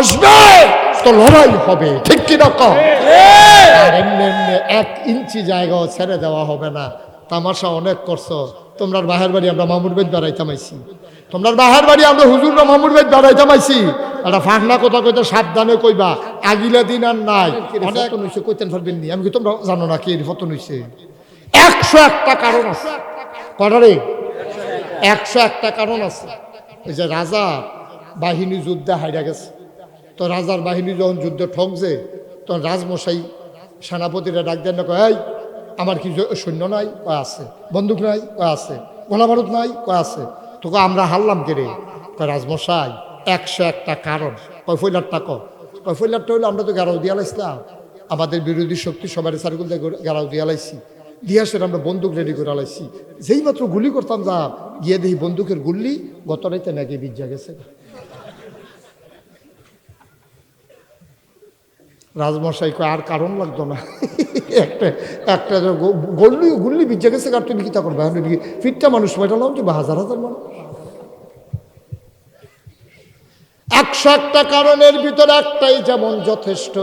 আসবে। তো লড়াই হবে। ঠিক কি? রকম আর এমনি এমনি এক ইঞ্চি জায়গাও ছেড়ে দেওয়া হবে না। তামাশা অনেক করছ। তোমরা বাহের বাড়ি আমরা মামুর বেদ বেড়াইতাম আইছি তোমরা বাহের বাড়ি আমরা হুজুর মামুর বেদ বেড়াইতাম আইছি একটা ফাঁকনা কথা কইতে সাবধানে কইবা। আগিলা দিন আর নাই। অনেক হইছে কইতেন পারবেন নি? আমি কি তোমরা জানো না কি ফতন হইছে? একশো একটা কারণ আছে। কটা রে? একশো একটা কারণ আছে। ওই যে রাজা বাহিনী যুদ্ধে হাইরা গেছে। তো রাজার বাহিনী যখন যুদ্ধে ঠকছে তখন রাজমশাই সেনাপতিরা ডাক দেন না কয় "এই, আমার কি সৈন্য নাই? কয় আছে। বন্দুক নাই? কয় আছে। গোলা বারুদ নাই? কয় আছে। তোকে আমরা হারলাম কে রে? কয় রাজমশাই একশো একটা কারণ। কয় ফৈলারটা ক। কয় ফৈলারটা হইল আমরা তো গারাও দিয়া লাইছিলাম। আমাদের বিরোধী শক্তি সবার সার্কুল দিয়ে গারাও দিয়া লাইছি। দিয়ে আসলে আমরা বন্দুক রেডি করে লাইছি। যেই মাত্র গুলি করতাম যা গিয়ে দেখি বন্দুকের গুল্লি গত রাইতে নাকি বিজ্জা গেছে। রাজমশাই কয়, আর কারণ লাগতো না। একটা একটা গল্লি গুল্লি বিজ্জা গেছে আর তুমি কি তা করবে? কি ফিটটা মানুষ মেটা নাও বা হাজার হাজার মানুষ। একশো একটা কারণের ভিতরে একটাই যেমন যথেষ্ট,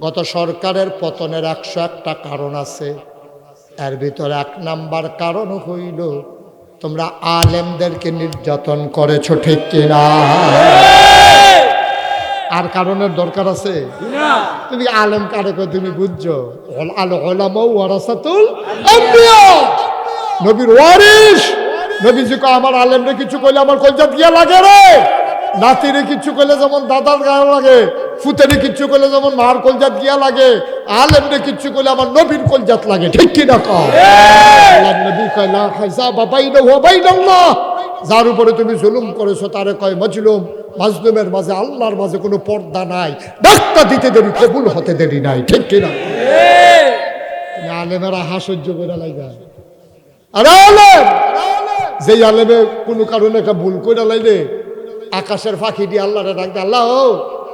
গত সরকারের পতনের একশো একটা কারণ আছে। এর ভিতরে এক নাম্বার কারণ হইল, তোমরা আলেমদেরকে নির্যাতন করেছ, ঠিক কিনা? আর কারণের দরকার আছে? তুমি আলেম কারে তুমি বুঝছ? আল ওলামা ওয়ারাসাতুল নবীর ওয়ারিস নবীজি কয় আমার আলেমরে কিছু কইলে আমার কলজা দিয়া লাগে রে। নাতিরে কিছু কইলে যেমন দাদার গায়ে লাগে ফুতেরে কিছু কইলে যেমন মার কলজাত গিয়া লাগে আলেমরে কিছু কইলে আমার নবীর কলজাত লাগে। ঠিক কি না কও আল্লাহর নবী কয় লা খাইসা বাবাইনা ওয়া বাইনাল্লাহ। যার উপরে তুমি জুলুম করেছ তারে কয় মজলুম মাজলুমের মাঝে আল্লাহর মাঝে কোনো পর্দা নাই। ডাক্তার দিতে দেরি কবুল হতে দেরি নাই ঠিক কিনা? আলেমেরা হাসহ্য করে লাইগা। আরে আলেম! যেই আলেমে কোনো কারণে একটা ভুল করে লাইলে আকাশের ফাঁকি দিয়ে আল্লাহরে ডাকতে আল্লাহ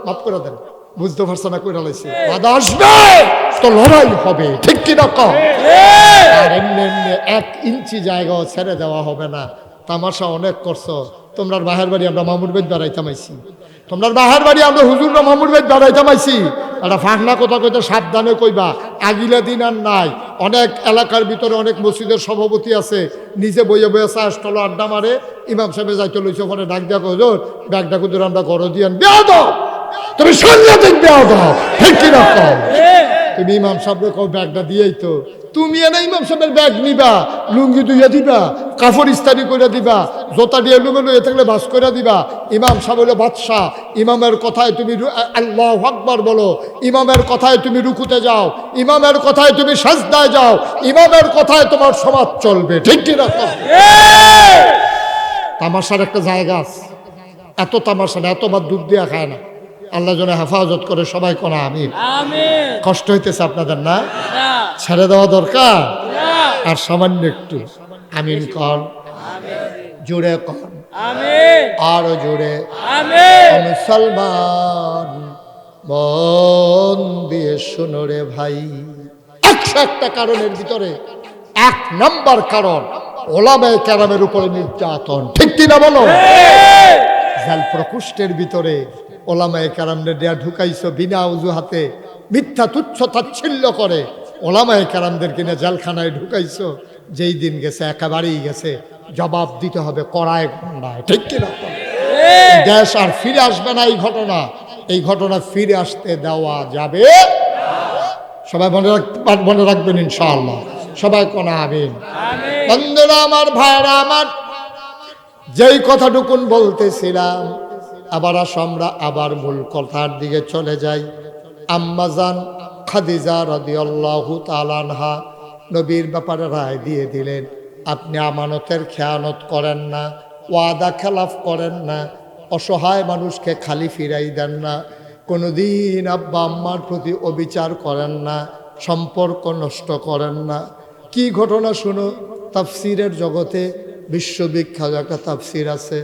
মাফ করে দেন। বুঝতে পারছ না করে লাইছে। বাধা আসবে তো লড়াই হবে ঠিক কিনা কম আর এমনি এমনি এক ইঞ্চি জায়গাও ছেড়ে দেওয়া হবে না। তামাশা অনেক করছ। তোমরা বাহের বাড়ি আমরা মামুর বেদ বেড়াইতাম আইছি তোমরা বাহের বাড়ি আমরা হুজুর মামুর বেদ বেড়াইতাম আইছি একটা ফাঁকনা কথা কইতে সাবধানে কইবা, আগিলা দিন আর নাই। অনেক এলাকার ভিতরে অনেক মসজিদের সভাপতি আছে। নিজে বইয়ে বইয়ে চাষটলো আড্ডা মারে, ইমাম সাহেব যাইতে লইছে ওখানে ডাক দিয়া কইল ডাক ডাকু দূর আমরা ঘর দিয়ান বেয়া দাও তুমি সাংঘাতিক বেয়া দাও ঠিক কিনা কম তুমি ইমাম সাহেবের কও ব্যাগটা দিয়েই তো। তুমি এনে ইমাম সাহেবের ব্যাগ নিবা লুঙ্গি দুইয়া দিবা কাপড় ইস্তারি করে দিবা জোতা দিয়ে লুঙ্গি লুয়ে থাকলে বাস করে দিবা। ইমাম সাহেব হলো বাদশাহ। ইমামের কথায় তুমি আল্লাহ আকবার বলো। ইমামের কথায় তুমি রুকুতে যাও। ইমামের কথায় তুমি সাজদায় যাও। ইমামের কথায় তোমার সমাজ চলবে। ঠিক কি রকম তামাশার একটা জায়গা আছে। এত তামাশা না এত এতবার দুধ দিয়া খায় না। আল্লাহ জনে হেফাজত করে সবাই কোনা আমি কষ্ট হইতেছে আপনাদের না? ছেড়ে দেওয়া দরকার? আর সামান্য একটু। আমিন কর জুড়ে কর আরও জুড়ে মুসলমান। মন দিয়ে শুনো রে ভাই। একশো একটা কারণের ভিতরে এক নাম্বার কারণ ওলামায় ক্যারামের উপরে নির্যাতন। ঠিক কিনা বলো? জাল প্রকোষ্ঠের ভিতরে ওলামায় কারামনে দেয়া ঢুকাইছো বিনা অজুহাতে মিথ্যা তুচ্ছ তাচ্ছিল্য করে। ওলামায় কারামদের কিনে জেলখানায় ঢুকাইছো যেই দিন গেছে একেবারেই গেছে। জবাব দিতে হবে কড়ায় গন্ডায় ঠিক কিনা গ্যাস আর ফিরে আসবে না এই ঘটনা। এই ঘটনা ফিরে আসতে দেওয়া যাবে। সবাই মনে রাখ মনে রাখবেন ইনশাআল্লাহ। সবাই কোনা আবেন বন্ধুরা আমার ভাইরা আমার যেই কথাটুকুন বলতেছিলাম আবার আসো, আমরা আবার মূল কথার দিকে চলে যাই। আম্মাজান খাদিজা রদিয়াল্লাহু তালানহা নবীর ব্যাপারে রায় দিয়ে দিলেন, আপনি আমানতের খেয়ানত করেন না, ওয়াদা খেলাফ করেন না, অসহায় মানুষকে খালি ফিরাই দেন না, কোনোদিন আব্বা আম্মার প্রতি অবিচার করেন না, সম্পর্ক নষ্ট করেন না। কি ঘটনা শুনো, তাফসিরের জগতে বিশ্ববিখ্যাত একটা তাফসির আছে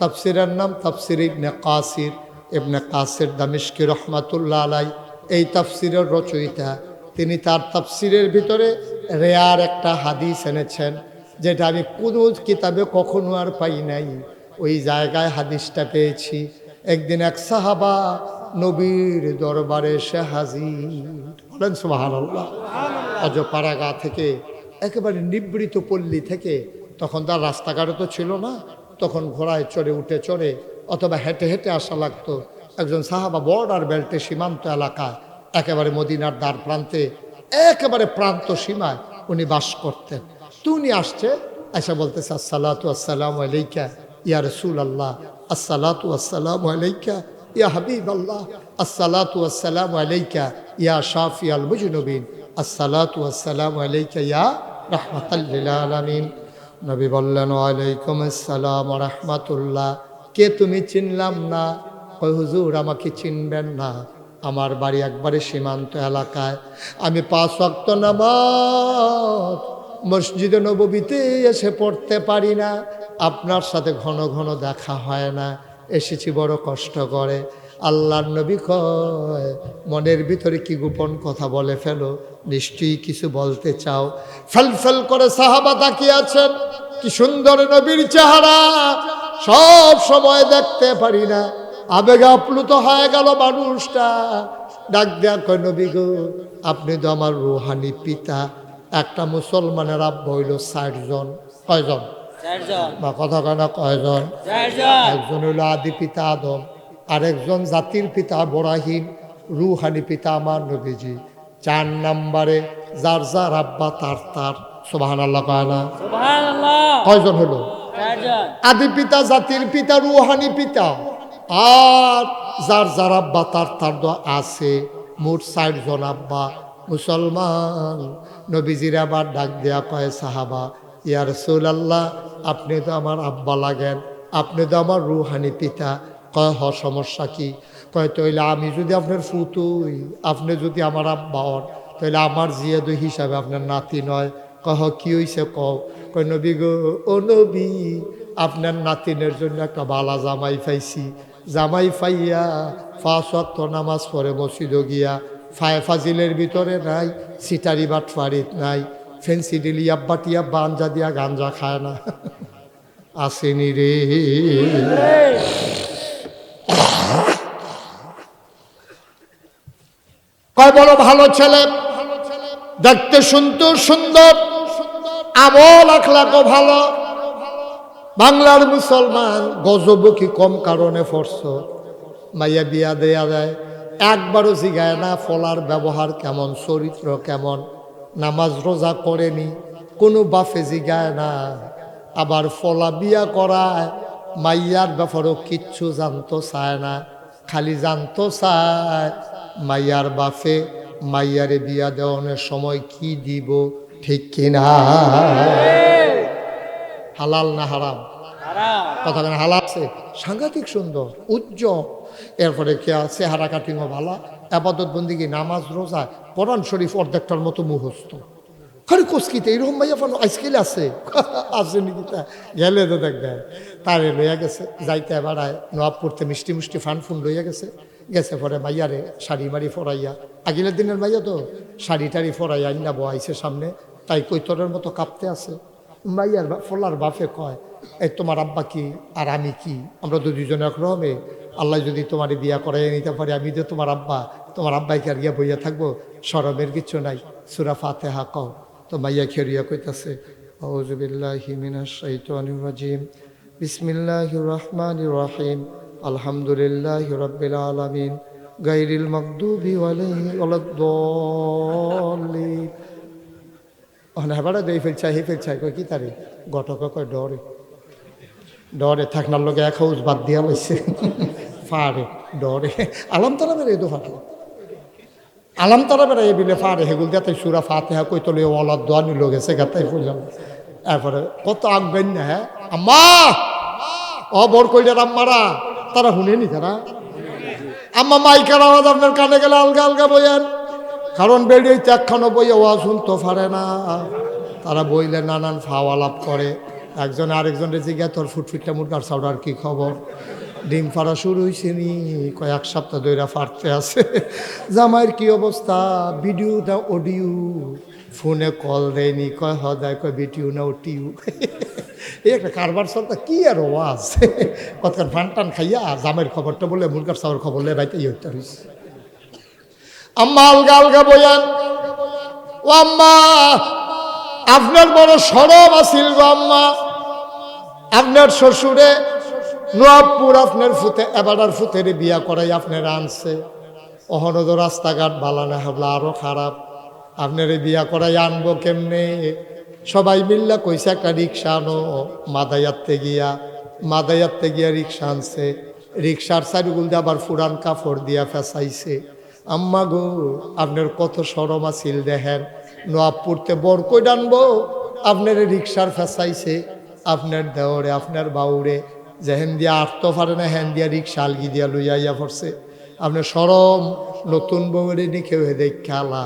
তাফসিরের নাম তাফসির ইবনে কাসির ইবনে কাসির দামিশকি রহমাতুল্লাহ আলাই এই তাফসিরের রচয়িতা, তিনি তার তাফসিরের ভিতরে রেয়ার একটা হাদিস এনেছেন, যেটা আমি কোনো কিতাবে কখনো আর পাই নাই। ওই জায়গায় হাদিসটা পেয়েছি। একদিন এক সাহাবা নবীর দরবারে এসে হাজির। বলেন সুবহানাল্লাহ। অজপাড়াগা থেকে, একেবারে নিবৃত পল্লী থেকে, তখন তার রাস্তাঘাটও তো ছিল না তখন ঘোড়ায় চড়ে উঠে চড়ে অথবা হেঁটে হেঁটে আসা লাগতো। একজন সাহাবা বর্ডার বেল্টে সীমান্ত এলাকায় একেবারে মদিনার দ্বার প্রান্তে, একেবারে প্রান্ত সীমায় উনি বাস করতেন। তো উনি আসছে এসে বলতেছে, আসসালাতু আসসালামু আলাইকা ইয়া রসুল আল্লাহ আসসালাতু আসসালামু আলাইকা ইয়া হাবিব আল্লাহ আসসালাতু আসসালামু আলাইকা ইয়া শাফি আল মুজনবিন, আসসালাতু আসসালামু আলাইকা ইয়া রাহমাতাল্লিল নবী বললেন, ওয়ালাইকুম আসসালাম রহমাতুল্লাহ। কে তুমি চিনলাম না? কই হুজুর, আমাকে চিনবেন না। আমার বাড়ি একবারে সীমান্ত এলাকায়। আমি পাঁচ ওয়াক্ত নামাজ মসজিদে নবীতে এসে পড়তে পারি না। আপনার সাথে ঘন ঘন দেখা হয় না। এসেছি বড় কষ্ট করে। আল্লাহর নবী কয় মনের ভিতরে কি গোপন কথা বলে ফেলো? নিশ্চয়ই কিছু বলতে চাও। ফেল ফেল করে সাহাবা তাকিয়ে আছেন। কি সুন্দর নবীর চেহারা। সব সময় দেখতে পারি না। আবেগে আপ্লুত হয়ে গেল মানুষটা। ডাক দেয়া কয় নবী গো আপনি তো আমার রুহানি পিতা। একটা মুসলমানের আব্বা হইল ষাট জন কয়জন বা কথা কয় না কয়জন? একজন হইল আদি পিতা আদম। আরেকজন জাতির পিতা বরাহিম রুহানি পিতা আমার নবীজি। চার নাম্বারে যার যার আব্বা তার তার সোবাহান আল্লাহ কয় না? সুবহানাল্লাহ। কয়জন হলো? আদি পিতা জাতির পিতা রুহানি পিতা। আর যার যার আব্বা তার তার আছে। মোট ষাট জন আব্বা। মুসলমান নবীজির আবার ডাক দেয়া কয় সাহাবা ইয়ার আল্লাহ আপনি তো আমার আব্বা লাগেন আপনি তো আমার রুহানি পিতা। কয়, হ, সমস্যা কি? কয় তৈলে আমি যদি আপনার ফুতুই আপনি যদি আমার আব্বা হন তাহলে আমার জিয়াদু হিসাবে আপনার নাতি নয়। কহ, কি হইছে কও? কয়, নবী গো, ও নবী, আপনার নাতিনের জন্য একটা বালা জামাই পাইছি। জামাই পাইয়া ফাঁস ওয়াক্ত নামাজ পড়ে মসজিদ গিয়া, ফায় ফাজিলের ভিতরে নাই, সিটারি বাট ফারিত নাই, ফেন্সি ডিলিয়া বাটিয়া বাঞ্জা দিয়া গাঞ্জা খায় না। আসেনি রে। কয় বড় ভালো ছেলে। দেখতে শুনতে সুন্দর। আমল আখলাকও ভালো। বাংলার মুসলমান গজব কি কম কারণে ফরস? মাইয়া বিয়া দেয়া দেয় একবারও জিগায় না ফলার ব্যবহার কেমন, চরিত্র কেমন। নামাজ রোজা করেনি, কোনো বাফে জিগায় না। আবার ফলা বিয়া করায়, মাইয়ার ব্যাপারেও কিচ্ছু জানতো চায় না, খালি জানতো চায়। মাইয়ার বাফে মাইয়ারে বিয়া দেওয়ানোর সময় কি দিব ঠিক কিনা? হালাল না হারাম? কথা কেন হালাল আছে? সাংঘাতিক সুন্দর, উজ্জ্বল। এরপরে কে আছে? হারা কাটিংও ভালো আবাদত বন্দিগি নামাজ, রোজা? কোরআন শরীফ অর্ধেকটার মতো মুখস্থ। খালি কুস্কিতে এরকম ভাইয়া ফানো আইসকেল আছে। আছে নাকি তা? গেলে তো দেখবে তারে লইয়া গেছে, যাইতে বেড়ায় নোয়াব পড়তে মিষ্টি মিষ্টি ফান ফুন লইয়া গেছে। গেছে পরে মাইয়ারে শাড়ি মারি ফরাইয়া। আগিলের দিনের মাইয়া তো শাড়ি টাড়ি ফরাইয়া আইনা বয়াইছে সামনে, তাই কৈতরের মতো কাঁপতে আছে। মাইয়ার ফলার বাপে কয়, এই তোমার আব্বা কি আর আমি কি? আমরা তো দুজনে একরকমে আল্লাহ যদি তোমার বিয়া করাইয়া নিতে পারি, আমি তো তোমার আব্বা, তোমার আব্বাইকে আর গিয়া বইয়া থাকব? সরমের কিছু নাই। সুরা ফাতে হা কও। তো মাইয়া খেরিয়া কইতাছে আউজুবিল্লাহি মিনাশ শাইতানির রাজিম। রহিম। আলহামদুলিল্লাহি রাব্বিল আলামিন ওয়ালাদ-দাল্লিন। ওখানে হেবাটা দেই ফেলছাই হে ফেলছাই কয় কি তারে? গটক কয় ডরে। ডরে থাকনার লগে এক হাউস বাদ দিয়া লইছে। ফারে ডরে। আলাম তারা বেড়ে দো ফাটে আলাম তারা বেড়ে বিলে ফারে হেগুল দিয়া তাই সুরা ফাতে হা কই তোলে ওলাদ দোয়ানি লোক এসে গাতাই ফুললাম এরপরে কত আগবেন না হ্যাঁ? আম্মা! ও বর কইলার আম্মারা তারা শুনেনি তারা। আম্মা মাইকার আওয়াজ আপনার কানে গেলে আলগা আলগা বইয়েন কারণ বেরিয়ে একখানো বই আওয়াজ শুনতে পারে না। তারা বইলে নানান ফাওয়া লাভ করে। একজন আরেকজনের জিজ্ঞা তোর ফুটফিটটা মুরগার চাউডার কি খবর? ডিম ফাড়া শুরু হয়েছে নি, কয়েক সপ্তাহ ধরে ফাটতে আছে। জামাইয়ের কি অবস্থা? ভিডিও না, অডিও? ফোনে কল দেয়নি, কয় হদায়, কয় ভিডিও না ওটিও এই একটা কারবার চলতে কি আর ওয়াজ? কতক্ষণ ফান টান খাইয়া জামের খবরটা বলে, মুরগার চাওয়ার খবর লে বাইতে ইয়ে হইতে হইছে। আম্মা আলগা আলগা বয়ান, ও আম্মা, আপনার বড় সরব আছিল গো আম্মা। আপনার শ্বশুরে নোয়াবপুর আপনার ফুতে এবারার ফুতের বিয়া করাই আপনার আনছে। অহনদ রাস্তাঘাট বালানা হাবলা, আরও খারাপ। আপনার বিয়া করাই আনব কেমনে? সবাই মিল্লা কইছে একটা রিক্সা আনো মাদায়াতে গিয়া মাদায়াতে গিয়া রিক্সা আনছে। রিক্সার সাইডগুল দিয়ে আবার ফুরান কাপড় দিয়া ফেসাইছে। আম্মা গো, আপনার কত সরম আছিল দেখেন। নোয়াবপুরতে বর কই ডানবো? আপনার রিক্সার ফেসাইছে, আপনার দেওরে, আপনার বাউরে। যে হেন দিয়া আটতে পারে না হেন দিয়া রিক্সা আলগি দিয়া লইয়া ইয়া পড়ছে। আপনার সরম নতুন বউরে নিখেও হে দেখালা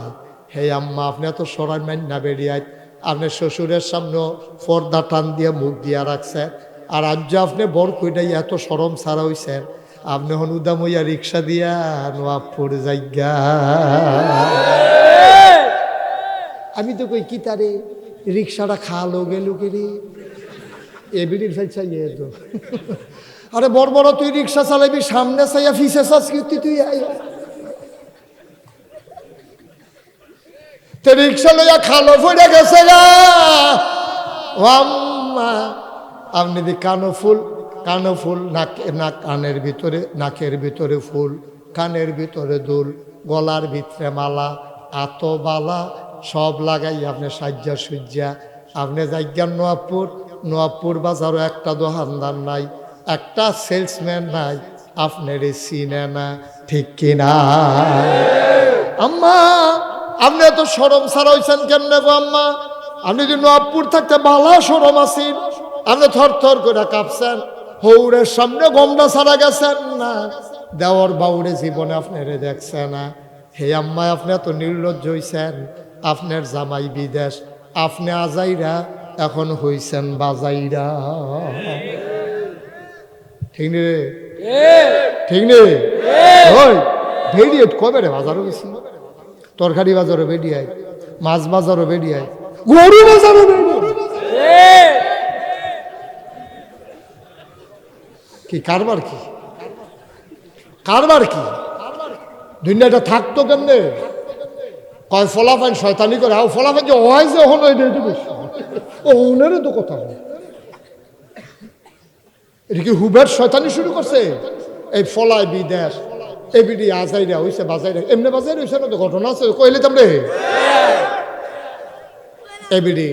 হে আম্মা, আপনি এত সরাই মাইন না বেরিয়ায় আপনার শ্বশুরের সামনে পর্দা টান দিয়ে মুখ দিয়া রাখছেন আর আজ আপনি বর কইটাই এত সরম ছাড়া হইছেন আপনি হনুদাম হইয়া রিক্সা দিয়া নোয়াবপুর যাইগা। আমি তো কই, কি তারে? রিক্সাটা খালো গেল রে? এ বিড়ির ফেল চাইয়ে তো। আরে বড় বড় তুই রিক্সা চালাবি, সামনে চাইয়া ফিসে চাস তুই তো রিক্সা লইয়া খালো ফুটে গেছে গা। আম্মা আপনি দি কানো ফুল কানো ফুল, নাক নাক, কানের ভিতরে, নাকের ভিতরে ফুল, কানের ভিতরে দুল, গলার ভিতরে মালা, আত বালা, সব লাগাই আপনি সাজ্জা সুজ্জা। আপনি যাইজ্ঞান নোয়াপুর নোয়াপুর বাজারও একটা দোকানদার নাই, একটা সেলসম্যান নাই, আপনার চিনে না ঠিক কিনা? আম্মা আপনি এত সরম ছাড়া হয়েছেন কেমনে গো আম্মা? আপনি যদি নবপুর থাকতে বালা সরম আছেন। আপনি থর থর করে কাঁপছেন। হৌরের সামনে গমটা ছাড়া গেছেন না। দেওয়ার বাউরে জীবনে আপনারে দেখছে না। হে আম্মা আপনি এত নির্লজ্জ হইছেন। আপনার জামাই বিদেশ। আপনি আজাইরা এখন হইছেন বাজাইরা। ঠিক নে রে? ঠিক। নে? ওই ভেড়িয়ে কবে রে বাজারও গেছি তরকারি বাজারও বেরিয়ায় মাছ বাজারও বেরিয়ায় গরু বাজারও কি কারবার কি? কারবার কি? দুনিয়াটা থাকতো কেমনে? কয় ফলাফাইন শয়তানি করে আও ফলাফাইন যে হয় যে হলো এটা বেশি। ও ওনারও তো কথা হয়। এটা কি হুবের শয়তানি শুরু করছে? এই ফলায় বিদেশ। এবিডি আজাইরা হইছে বাজাইরা এমনি বাজাইরা হইছে না তো ঘটনা আছে? কইলে তোমরে এবিডি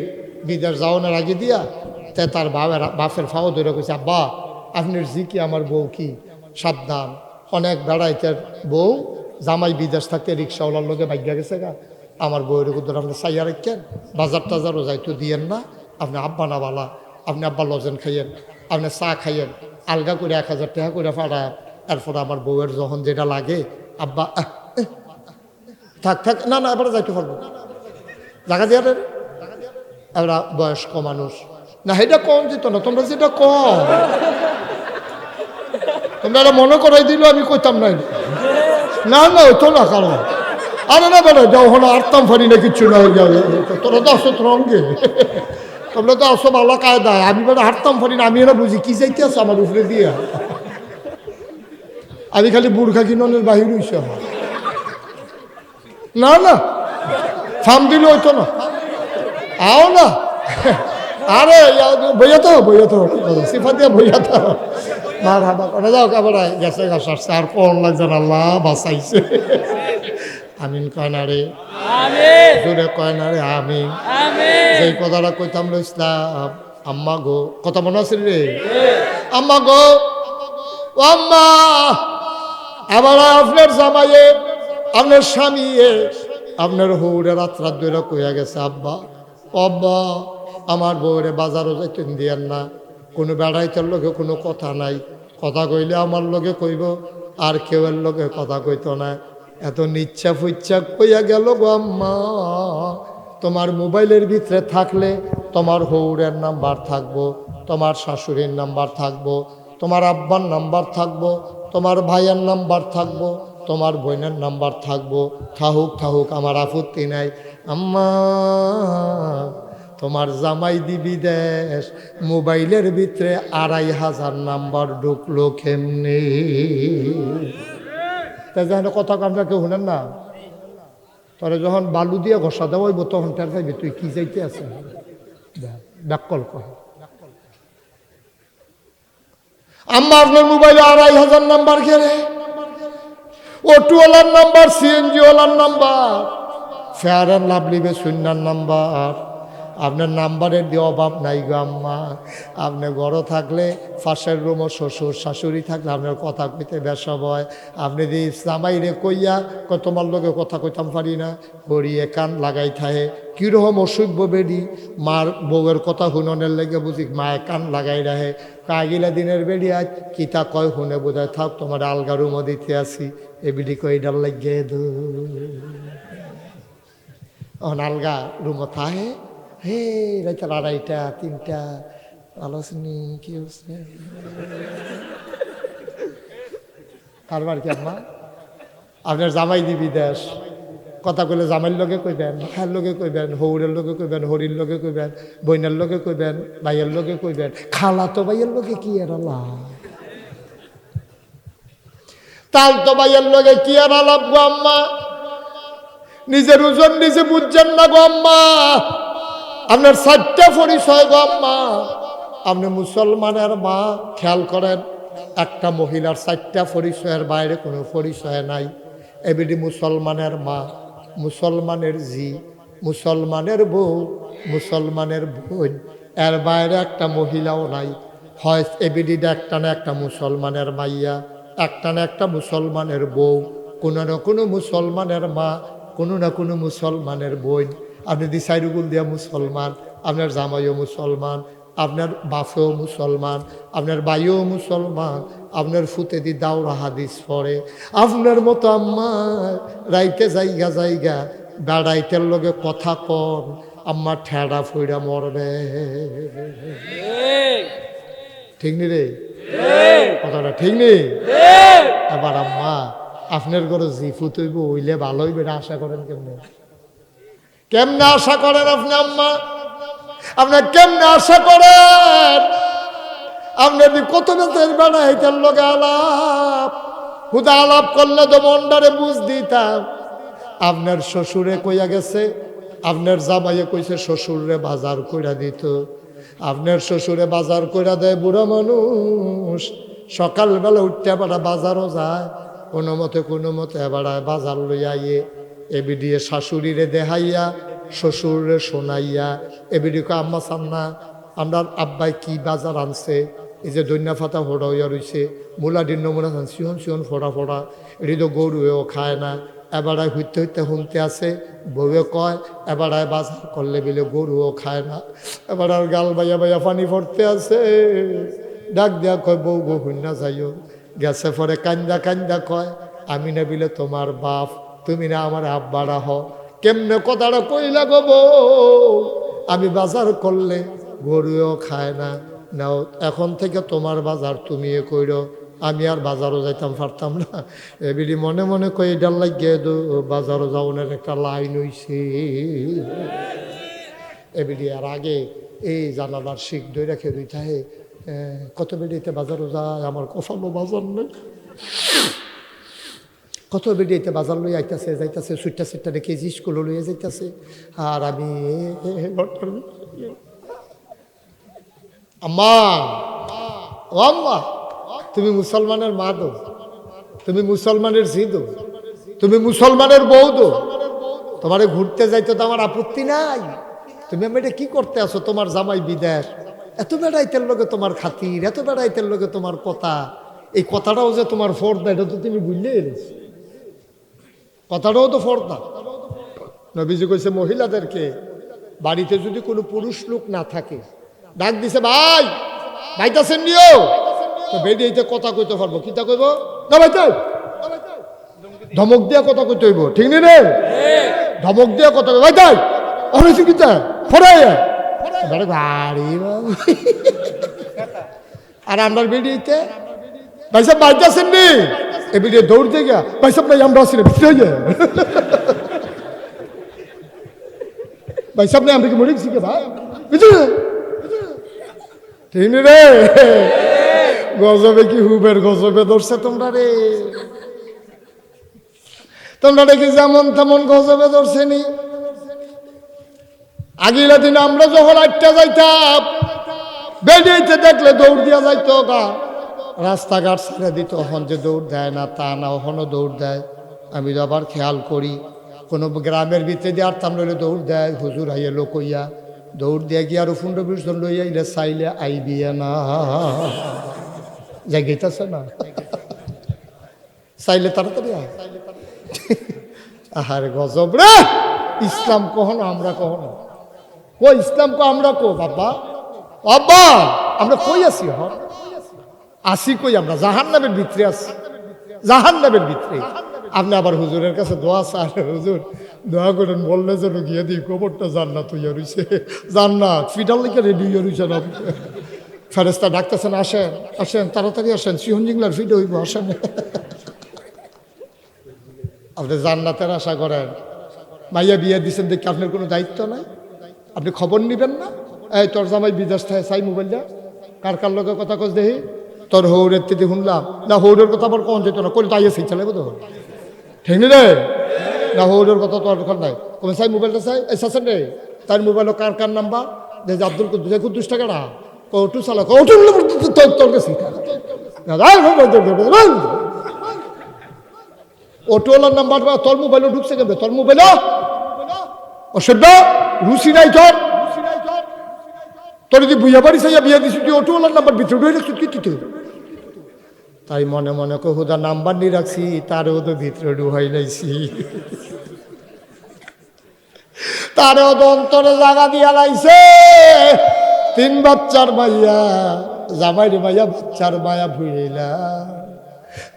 বিদেশ যাওয়ানোর আগে দিয়া তে তার বাবার বাপের ফাও ধরে কইছে, আব্বা, আপনার জি কি আমার বউ কি? সাবধান। অনেক বেড়াইতের বউ জামাই বিদেশ থাকতে রিক্সাওয়ালার লোকে ভাগ্যা গেছে গা। আমার বউয়ের কুদর আপনি চাইয়া রাখেন। বাজার টাজারও যাইতো দিয়েন না। আপনি আব্বা না বালা। আপনি আব্বা লজেন খাইয়েন। আপনি চা খাইয়েন। আলগা করে এক হাজার টাকা করে ফাড়া এরপর আমার বউয়ের যখন যেটা লাগে, আব্বা থাক থাক, না না, এবারে যাইতে পারব। জায়গা দিয়ে রে। এরা বয়স্ক মানুষ। না এটা কম যেত না, তোমরা যেটা কম তোমরা এটা মনে করাই দিল, আমি কইতাম নাই। না না তো না কারণ। আরে না বেড়া যাও হলো আরতাম ফারি না কিচ্ছু না হয়ে যাবে তোরা তো আসো তোর অঙ্গে তোমরা তো আসো ভালো কায়দায় আমি বেড়া হারতাম ফারি না, আমি এরা বুঝি কি যাইতে আসো আমার উপরে দিয়া। আমি খালি বুর্খা কিননের বাহির হইছে না না। ফার্ম দিলে হইতো না। আও না। আরে বইয়া তো বইয়া তো সিফা দিয়া বইয়া তো মার হাবা করে যাও কাপড় গেছে গাছ আসছে আর কোন লাগছে না আল্লাহ বাঁচাইছে। আমিন কয় না রে জোরে কয় না রে আমিন। যেই কথাটা কইতাম রইসলাম আম্মা গো। কথা মনে আছে রে আম্মা গো। আম্মা। আবার আপনার জামাইয়ে, আপনার স্বামীয়ে, আপনার হৌরে রাত রাত কইয়া গেছে, আব্বা আব্বা, আমার বউরে বাজারও যাইতেন দিয়েন না। কোনো বেড়াইতের লগে কোনো কথা নাই। কথা কইলে আমার লোকে কইব, আর কেউয়ের লোকে কথা কইতো না। এত নিচ্ছা ফুচ্ছা কইয়া গেল গো আম্মা, তোমার মোবাইলের ভিতরে থাকলে তোমার হৌরের নাম্বার থাকব, তোমার শাশুড়ির নাম্বার থাকব, তোমার আব্বার নাম্বার থাকব তোমার ভাইয়ের নাম্বার থাকব, তোমার বোনের নাম্বার থাকব। থাহুক থাহুক, আমার আপত্তি নাই। আম্মা, তোমার জামাই দিবি দেশ, মোবাইলের ভিতরে আড়াই হাজার নাম্বার ঢুকলো কেমনে? তাই কথা আমরা কেউ শুনেন না। তোরে যখন বালু দিয়ে ঘষা দেওয়া তখন টের পাইবি তুই কি যাইতে আছে ব্যাকল কহ আম্মা আপনার মোবাইলে আড়াই হাজার নাম্বার ঘেরে। অটোওয়ালার নাম্বার, সিএনজিওয়ালার নাম্বার, ফেয়ার অ্যান্ড লাভলি বে শূন্যার নাম্বার। আপনার নাম্বারের দিয়ে অভাব নাই গো আম্মা। আপনি গড় থাকলে ফাঁসের রুমও শ্বশুর শাশুড়ি থাকলে আপনার কথা কইতে বেসব হয়। আপনি যদি জামাই রে কইয়া তোমার লোকে কথা কইতাম পারি না। হরিয়ে কান লাগাই থাহে। কীরকম অসভ্য বেডি। মার বউয়ের কথা শুননের লেগে বুঝি মায়ে কান লাগাই রাহে কাগিলা দিনের বেড়ি আজ কিতা কয় শুনে বোধহয় থাক, তোমার আলগা রুমও দিতে আসি। এবিডি কই ডাল লাগিয়ে দু। অন আলগা রুমও থাহে। হে রাইতার আড়াইটা তিনটা, আলোচনি, কি হচ্ছে? কারবার কি আম্মা? আপনার জামাই দিবি দেশ। কথা কইলে জামাইর লগে কইবেন, ভাইয়ের লগে কইবেন, হৌরের লগে কইবেন, হরির লগে কইবেন বইনের লগে কইবেন, ভাইয়ের লগে কইবেন, খালা তো ভাইয়ের লগে কি আর আলাপ? তাল তো ভাইয়ের লগে কি আর আলাপ গো আম্মা? নিজের ওজন নিজে বুঝছেন না গো আম্মা? আপনার চারটা পরিচয় গো আম্মা। আপনি মুসলমানের মা, খেয়াল করেন, একটা মহিলার চারটা পরিচয়ের বাইরে কোনো পরিচয় নাই। এবিডি মুসলমানের মা, মুসলমানের জি, মুসলমানের বউ, মুসলমানের বোন। এর বাইরে একটা মহিলাও নাই। হয় এবিডিটা একটা না একটা মুসলমানের মাইয়া, একটা না একটা মুসলমানের বউ। কোনো না কোনো মুসলমানের মা, কোনো না কোনো মুসলমানের বোন। আপনি দিশাইরুগুল দিয়া মুসলমান, আপনার জামাইও মুসলমান, আপনার বাপেও মুসলমান, আপনার বাইও মুসলমান, আপনার ফুতে দি দাওরা হাদিস পড়ে। আপনার মতো আম্মা রাইতে জায়গা জায়গা বেড়াইতের লগে কথা কন, আম্মা ঠেড়া ফুইরা মরবে। ঠিক নি রে? কথাটা ঠিক নি? এবার আম্মা, আপনার ঘরে জিফু তৈব হইলে ভালো হইবে আশা করেন কেমনে? কেমনে আশা করেন আপনি আম্মা? আপনার কেমনে আশা করেন? আপনি কত বেতের বেড়া হইতেন লোকে আলাপ। হুদা আলাপ করলে তো মন্ডারে বুঝ দিতাম। আপনার শ্বশুরে কইয়া গেছে, আপনার জামাইয়ে কইছে শ্বশুরে বাজার কইরা দিত। আপনার শ্বশুরে বাজার কইরা দেয়, বুড়ো মানুষ, সকালবেলা উঠতে বেড়া বাজারও যায় কোনো মতে কোনো মতে এবারায় বাজার লইয়া ইয়ে এবিডিয়ে শাশুড়িরে দেহাইয়া শ্বশুরে শোনাইয়া। এবিডিকে আম্মা সান্না আমরা আব্বাই কি বাজার আনছে? এই যে দৈন্যা ফাতা ফোড়া হইয়া রইছে। মূলা ডিন্ন মূলা খান সিহন সিহন ফোড়া ফোড়া। এটি তো গরুয়েও খায় না। এবারায় হইতে হইতে হুমতে আসে বউয়ে কয় এবারায় বাজার করলে বিলে গরুও খায় না। এবার আর গাল বাইয়া বাইয়া পানি পড়তে আছে। ডাক দিয়া কয়, বউ গো হুন্না যাইও। গেছে পরে কান্দা কান্দা কয় আমি না বিলে তোমার বাপ তুমি না আমার আব্বারা হ কেমনে কথাটা কইলা গো আমি বাজার করলে গরুও খায় না। নাও, এখন থেকে তোমার বাজার তুমি এ কইরো। আমি আর বাজারও যাইতাম পারতাম না। এবিডি মনে মনে কই ডাল লাগিয়ে দো, বাজারও যাওয়ার একটা লাইন হইছে। এবিডি আর আগে এই জানালার শিখ দই রেখে দুই থাহে কত বেডিতে বাজারও যায়? আমার কফালো বাজার নেই। কত বেডিতে বাজার লই আইতাছে, যাইতাছে সুইটা সুইটা রেখে স্কুলে লইয়া যাইতাছে। আর আমি আম্মা! ও আম্মা! তুমি মুসলমানের মা দো। তুমি মুসলমানের জি দো। তুমি মুসলমানের বউ দো। তোমারে ঘুরতে যাইতে তো আমার আপত্তি নাই। তুমি আমি এটা কি করতে আসো তোমার জামাই বিদেশ। এত বেড়াইতের লোকে তোমার খাতির, এত বেড়াইতের লোকে তোমার কথা। এই কথাটাও যে তোমার ফর্দা, এটা তো তুমি বুঝলে এনেছো কথাটাও তো ফর্দা। নবীজি কইছে, মহিলাদেরকে বাড়িতে যদি কোনো পুরুষ লোক না থাকে, ডাক দিছে, ভাই ভাইতাছেন নিও। তো বেরিয়েতে কথা কইতে পারব। কিতা কইব? না ভাইতে ধমক দিয়া কথা কইতে হইব। ঠিক নেই রে ধমক দিয়া কথা কই ভাইতে অনেক কিতা? ফরাই বাড়ি। আর আমরা বেরিয়েতে ভাই সাহেব বাড়িতে আসেন নি? এ বেরিয়ে দৌড়তে গিয়া ভাই সাহেব নাই আমরা আসি না ভিতরে যাই ভাই সাহেব নাই আমরা কি মরে গেছি ভাই? বুঝলি? ঠিক রে? গজবে কি হুবের গজবে ধরছে তোমরা রে? তোমরা দেখি যেমন তেমন গজবে ধরছে নি। আগিলা দিন আমরা যখন আটটা যাইতাম বেরিয়েতে দেখলে দৌড় দিয়া যাইতো গা। রাস্তাঘাট ছেড়ে দিত হন যে দৌড় দেয় না, তা না ওখানে দৌড় দেয়। আমি তো আবার খেয়াল করি, কোনো গ্রামের ভিতরে দিয়ে আরতাম লইলে দৌড় দেয়, হুজুর হাইয়া লোক হইয়া দৌড় দিয়ে গিয়ে আরও ফুন্ড বিসর্জন লইয়া ইলে চাইলে আইবিয়া না। জায়গাইতেছে না? চাইলে তাড়াতাড়ি আয়। আহারে গজব রে! ইসলাম কখনো আমরা কখনো? কো ইসলাম কো আমরা কো, বাবা? বাবা, আমরা কই আছি হ আসি কই আমরা? জাহান নামের ভিতরে আছি। জাহান নামের ভিতরে। আপনি আবার হুজুরের কাছে দোয়া চান, হুজুর, দোয়া করেন, বললে যেন গিয়ে দিই, কবরটা জান্নাত হইয়া রইছে। জান্নাত ফিটাল লিখে রেডি হইয়া রইছে না? ফেরেস্তা ডাকতেছেন, আসেন আসেন, তাড়াতাড়ি আসেন, সিহন জিংলার ফিটে হইব, আসেন। আপনি জান্নাতের আশা করেন? মাইয়া বিয়ে দিচ্ছেন দেখি আপনার কোনো দায়িত্ব নাই? আপনি খবর নিবেন না? এই, তোর জামাই বিদেশ থাকে চাই মোবাইলটা। কার কার লোকের কথা কস দেখি? তোর হৌরের থেকে শুনলাম। না, হৌরের কথা আবার কখন যেত না? কই তাই সেই চালাবো তো ঠিক নি রে? না, হৌরের কথা তোর এখন নাই। কবে চাই মোবাইলটা চাই? এই শাসন রে, তার মোবাইল কার কার নাম্বার? যে আব্দুল কুদ্দুস। কুদ্দুস টাকা। না কৌটু চালা কৌটু তোর কাছে অটোওয়ালার নাম্বার তোর মোবাইলও ঢুকছে কেন তোর মোবাইল অসভ্য রুচি নাই তোর? তোর যদি বুঝা পারিস বিয়া দিছি তুই অটোওয়ালার নাম্বার ভিতরে ঢুকে রাখছিস কি তুই তাই মনে মনে কো হুদা নাম্বার নিয়ে রাখছি তারও তো ভিতরে ঢুকাই লাইছি। তারও তো অন্তরে জায়গা দিয়া লাইছে। তিন বাচ্চার মাইয়া জামাইর মাইয়া বাচ্চার মায়া ভুইলা।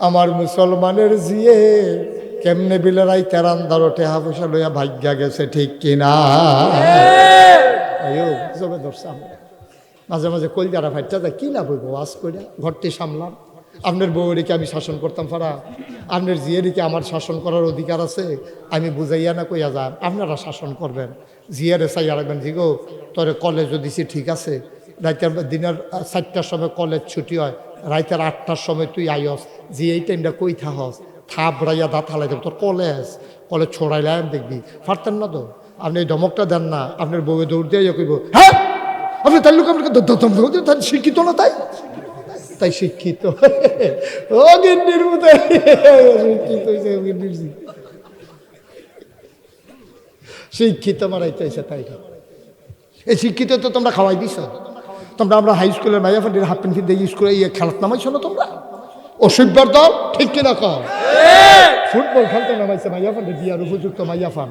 আমার মুসলমানের জিয়ে কেমনে বিলেরাই তেরান্দারো টেহা পয়সা লইয়া ভাগ্যা গেছে ঠিক কিনা? আয়ো জবে আমরা। মাঝে মাঝে কলজারা ফাইটা যায় কি না বইব আজ করে ঘরটি সামলাম। আপনার বউরিকে আমি শাসন করতাম ফারা। আপনার জিয়ারিকে আমার শাসন করার অধিকার আছে, আমি বুঝাইয়া না কইয়া যান। আপনারা শাসন করবেন। জিয়ারে চাইয়া রাখবেন জি গো তোরে কলেজও দিছি, ঠিক আছে? রাতের দিনের চারটার সময় কলেজ ছুটি হয় রাতের আটটার সময় তুই আইস। যে এই টাইমটা কই থাহস? থাপ রাইয়া দাঁত হালাই দেব, তোর কলেজ কলেজ ছড়াইলে দেখবি। পারতেন না তো? আপনি এই ধমকটা দেন না। আপনার বউয়ে দৌড় দিয়ে ইয়ে কইব হ্যাঁ! আপনি তাই লোক আপনাকে শিক্ষিত না তাই? তাই শিক্ষিত। ও শিক্ষিত মারাই চাইছে তাই। এই শিক্ষিত তো তোমরা খাওয়াই দিছ। তোমরা আমরা হাই স্কুলের মাইয়া ফান্ডির হাফ প্যান্ট দিয়ে স্কুলে ইয়ে খেলাত নামাইছো না তোমরা? অসভ্যর দল ঠিক কিনা কম ফুটবল খেলতে নামাইছে মাইয়া ফান্ডে দিয়ার উপযুক্ত মাইয়া ফান।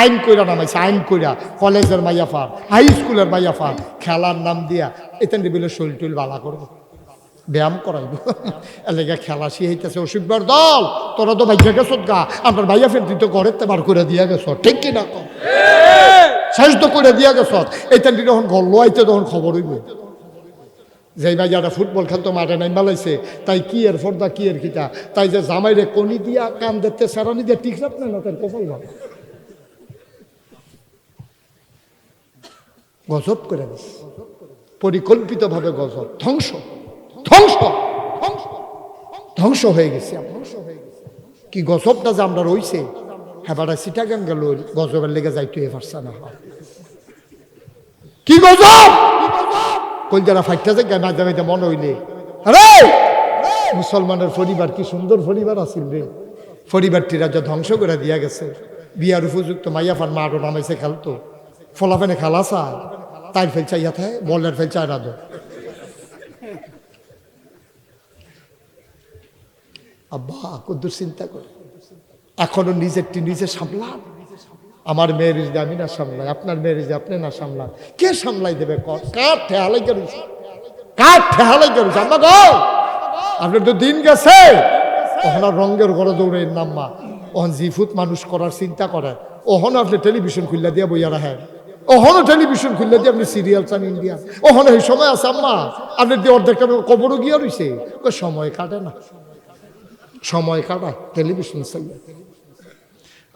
আইন কইরা নামাইছে আইন কইরা কলেজের মাইয়া ফান হাই স্কুলের মাইয়া ফান। খেলার নাম দিয়া এতেন বিলে শরীর টুল বালা করব। ব্যায়াম করাইব। এলাকা খেলা শিখাইতেছে অসুবিধার দল। তোরা তো ভাইয়া গেছ গা আপনার ভাইয়া ফের তুই তো ঘরের বার করে দিয়া গেছ ঠিক কি না কম শেষ তো করে দিয়া গেছ এইটা যখন ঘর লোয়াইতে তখন খবর হইব। যেই ভাই যারা ফুটবল খেলতো, মাঠে নাই মালাইছে তাই কি এর ফর্দা, কি এর কিটা তাই যে জামাইরে কনি দিয়া কান দেখতে সারানি দিয়া ঠিক রাখ না তার কপাল ভালো। গজব করে দিস পরিকল্পিতভাবে গজব। ধ্বংস। ধ্বংস। ধ্বংস ধ্বংস হয়ে গেছে। আমরা। কি গজবটা যে আমরা রইছে হেবাটা সিটাগান গেল, গজবের লেগে যাইতে পারছে না। কি গজব! কলজারা ফাইটটা যে গায়ে মাঝে মাঝে মনে হইলে। মুসলমানের পরিবার কি সুন্দর পরিবার আছিল রে। পরিবারটি রাজ্য ধ্বংস করে দিয়া গেছে। বিয়ার উপযুক্ত মাইয়া ফার মাঠও নামাইছে খেলতো ফলাফেনে খেলা চায়। তাই ফেলছে ইয়া থাকে বলের আর আদর আব্বা কদ্দুর চিন্তা করে। এখনও নিজেরটি নিজে সামলান। আমার মেয়ের যদি আমি না সামলাই, আপনার মেয়ের যদি আপনি না সামলান। কে সামলাই দেবে? কর ঠেহালাই গেলুস কার ঠেহালাই গেলুস আম্মা গো! আপনার তো দিন গেছে। ওখানে রঙ্গের ঘরে দৌড়ে নাম্মা ওখান জিফুত মানুষ করার চিন্তা করে। ওখানে আপনি টেলিভিশন খুললে দিয়ে বইয়া রাখেন ওখানে টেলিভিশন খুললে দিয়ে আপনি সিরিয়াল চান ইন্ডিয়া। ওখানে এই সময় আছে আম্মা। আপনি দিয়ে অর্ধেকটা কবরও গিয়ে রয়েছে সময় কাটে না? সময় কাটায়, টেলিভিশন চাইয়া।